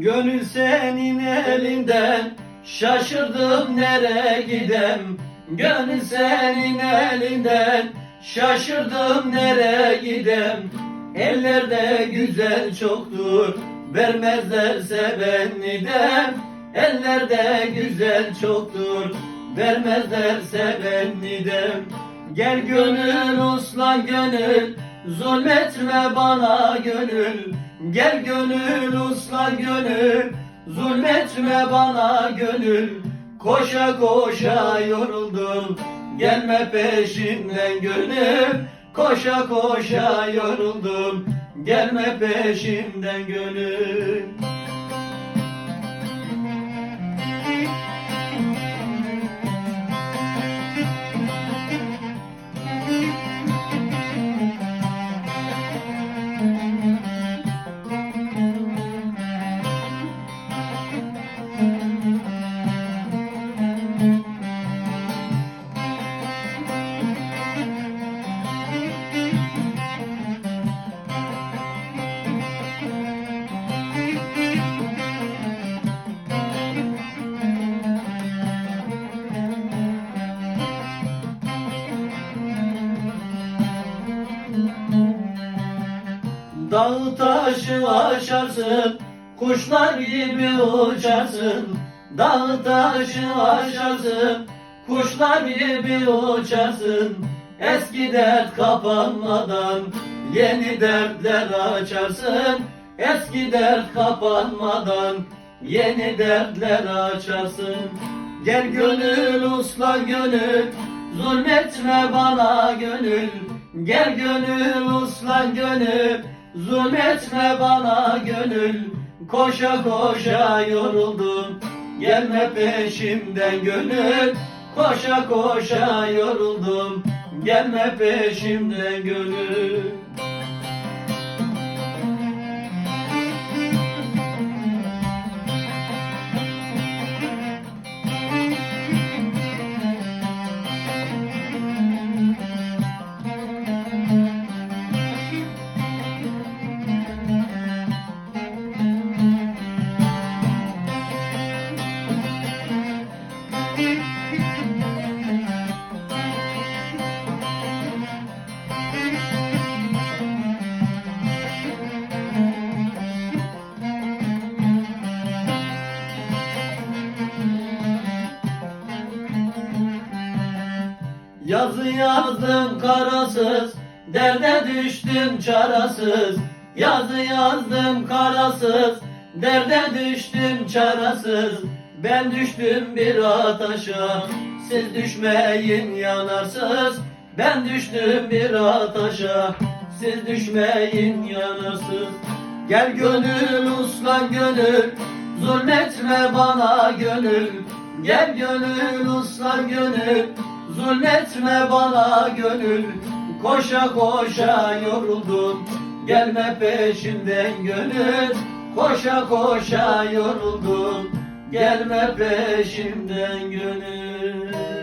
Gönül senin elinden Şaşırdım nereye gidem. Gönül senin elinden Şaşırdım nereye gidem. Ellerde güzel çoktur Vermezlerse ben nidem Ellerde güzel çoktur Vermezlerse ben nidem Gel gönül uslan gönül Zulmetme bana gönül Gel gönül uslan gönül Zulmetme bana gönül. Koşa koşa yoruldum Gelme peşimden gönül. Koşa koşa yoruldum Gelme peşimden gönül Dağı taşı aşarsın Kuşlar gibi uçarsın. Dağı taşı aşarsın Kuşlar gibi uçarsın. Eski dert kapanmadan Yeni dertler açarsın. Eski dert kapanmadan Yeni dertler açarsın. Gel gönül uslan gönül Zulmetme bana gönül. Gel gönül uslan gönül Zulmetme bana gönül. Koşa koşa yoruldum. Gelme peşimden gönül. Koşa koşa yoruldum. Gelme peşimden gönül Yazı yazdım karasız Derde düştüm çarasız. Yazı yazdım karasız Derde düştüm çarasız. Ben düştüm bir ataşa Siz düşmeyin yanarsız. Ben düştüm bir ataşa Siz düşmeyin yanarsız. Gel gönül uslan gönül Zulmetme bana gönül. Gel gönül uslan gönül Zulmetme bana gönül. Koşa koşa yoruldum. Gelme peşimden gönül. Koşa koşa yoruldum. Gelme peşimden gönül